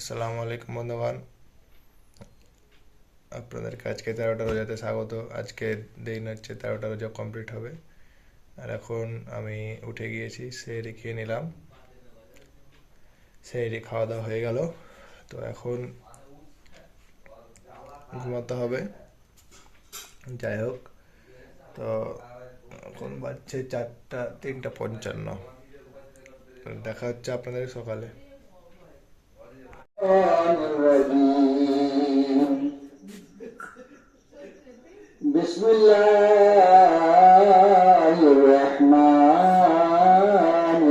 আসসালামু আলাইকুম বন্ধুগণ। আপনাদেরকে আজকে তেরোটা রোজাতে স্বাগত। আজকে দিন হচ্ছে তেরোটা রোজা কমপ্লিট হবে। আর এখন আমি উঠে গিয়েছি, সেহরি খেয়ে নিলাম। সেহরি খাওয়া দাওয়া হয়ে গেল। তো এখন ঘুমাতে হবে। যাই হোক, তো এখন বাজছে চারটা, তিনটা পঞ্চান্ন। দেখা হচ্ছে আপনাদের সকালে। الرحمن الرحيم بسم الله الرحمن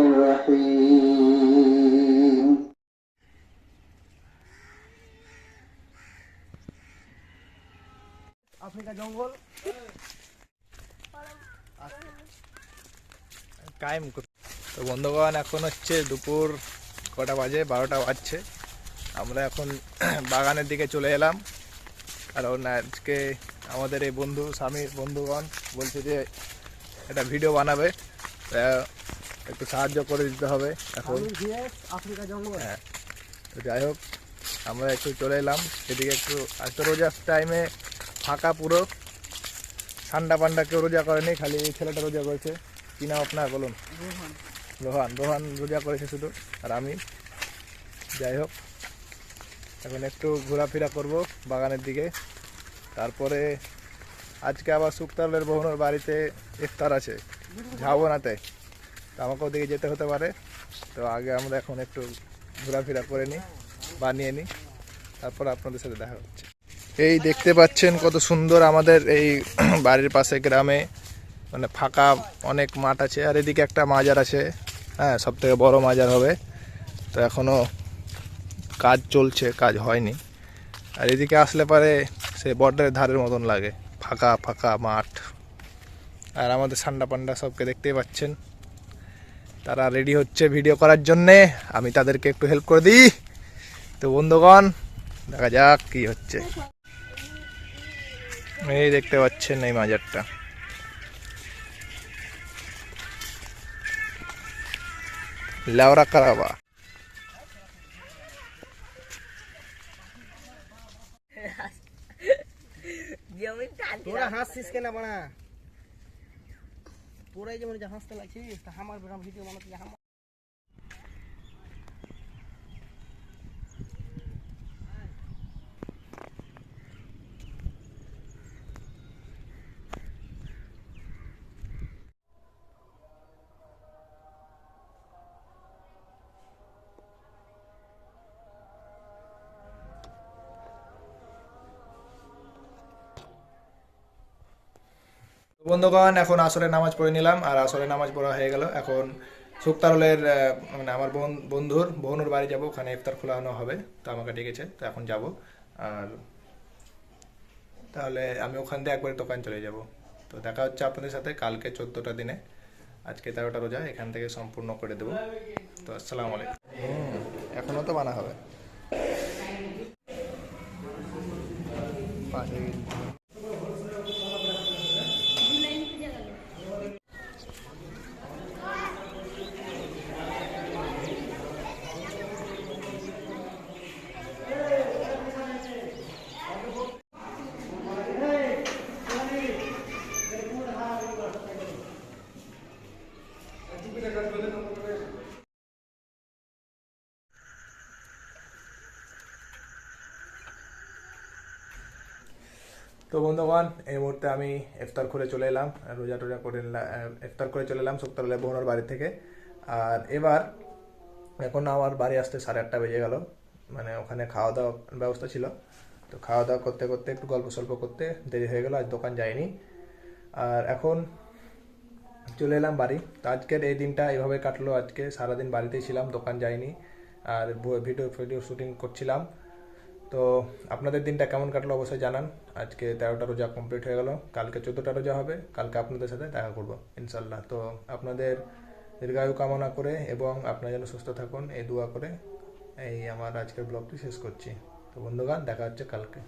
الرحيم আফ্রিকা জঙ্গল কায়েম কর- তো বন্ধুগণ এখন হচ্ছে দুপুর কটা বাজে বারোটা বাজছে আমরা এখন বাগানের দিকে চলে এলাম। কারণ আজকে আমাদের এই বন্ধু স্বামীর বন্ধুগণ বলছে যে একটা ভিডিও বানাবে। একটু সাহায্য করে দিতে হবে এখন। হ্যাঁ তো যাই হোক আমরা একটু চলে এলাম। সেদিকে একটু আজ তো রোজার টাইমে ফাঁকা পুরো। ঠান্ডা পান্ডা কেউ রোজা করেনি খালি এই ছেলেটা রোজা করেছে। কি নাম আপনার বলুন? রোহান। রোহান রোজা করেছে শুধু আর আমি। যাই হোক এখন একটু ঘোরাফেরা করব বাগানের দিকে। তারপরে আজকে আবার শুক্তালের বহনের বাড়িতে ইফতার আছে, যাব নাতে তো আমাকে ওদিকে যেতে হতে পারে। তো আগে আমরা এখন একটু ঘোরাফেরা করে নিই, বানিয়ে নিই, তারপর আপনাদের সাথে দেখা হচ্ছে। এই দেখতে পাচ্ছেন কত সুন্দর আমাদের এই বাড়ির পাশে গ্রামে মানে ফাঁকা অনেক মাঠ আছে, আর এদিকে একটা মাজার আছে হ্যাঁ সব থেকে বড় মাজার হবে। তো এখনও কাজ চলছে, কাজ হয়নি। আর এদিকে আসলে পারে সে বর্ডারের ধারের মতন লাগে, ফাঁকা ফাঁকা মাঠ। আর আমাদের সান্ডা পান্ডা সবকে দেখতেই পাচ্ছেন। তারা রেডি হচ্ছে ভিডিও করার জন্যে। আমি তাদেরকে একটু হেল্প করে দিই। তো বন্ধুগণ, দেখা যাক কি হচ্ছে। এই দেখতে পাচ্ছেন এই মাজারটা। লেওরা কারাবা। তোরা হাসছিস কেন বানা তোরাই যেমন হাসতে লাগছিস আমার ভিডিও বানাতে বন্ধুগণ, এখন আসরের নামাজ পড়ে নিলাম, আর আসরের নামাজ পড়া হয়ে গেল। এখন সুক্তারলের মানে আমার বোন, বন্ধুর, বোনুর বাড়ি যাব, ওখানে ইফতার খোলানো হবে, তো আমাকে ডেকেছে, তো এখন যাব। আর তাহলে আমি ওখান থেকে একবার দোকান চলে যাব। তো দেখা হচ্ছে আপনাদের সাথে কালকে চোদ্দোটা দিনে। আজকে তেরোটা রোজা, এখান থেকে সম্পূর্ণ করে দেবো। তো আসসালামু আলাইকুম। এখনও তো বানা হবে পাশে তো বন্ধুগণ এই মুহূর্তে আমি ইফতার করে চলে এলাম, রোজা টোজা করে ইফতার করে চলে এলাম সপ্তাহে বোনের বাড়ি থেকে। আর এবার, এখন আমার বাড়ি আসতে সাড়ে আটটা বেজে গেল মানে ওখানে খাওয়া দাওয়া ব্যবস্থা ছিল। তো খাওয়া দাওয়া করতে করতে, একটু গল্প সল্প করতে দেরি হয়ে গেল, আজ দোকান যায়নি আর এখন চলে এলাম বাড়ি। তো আজকের এই দিনটা এইভাবে কাটলো, আজকে সারাদিন বাড়িতেই ছিলাম, দোকান যাইনি। আর ভিডিও, ফিডিও শুটিং করছিলাম। তো আপনাদের দিনটা কেমন কাটলো অবশ্যই জানান। আজকে তেরোটা রোজা কমপ্লিট হয়ে গেল। কালকে চোদ্দোটা রোজা হবে। কালকে আপনাদের সাথে দেখা করব ইনশাল্লাহ তো আপনাদের দীর্ঘায়ু কামনা করে এবং আপনারা যেন সুস্থ থাকুন, এই দোয়া করে এই আমার আজকের ব্লগটি শেষ করছি। তো বন্ধুগান দেখা হচ্ছে কালকে।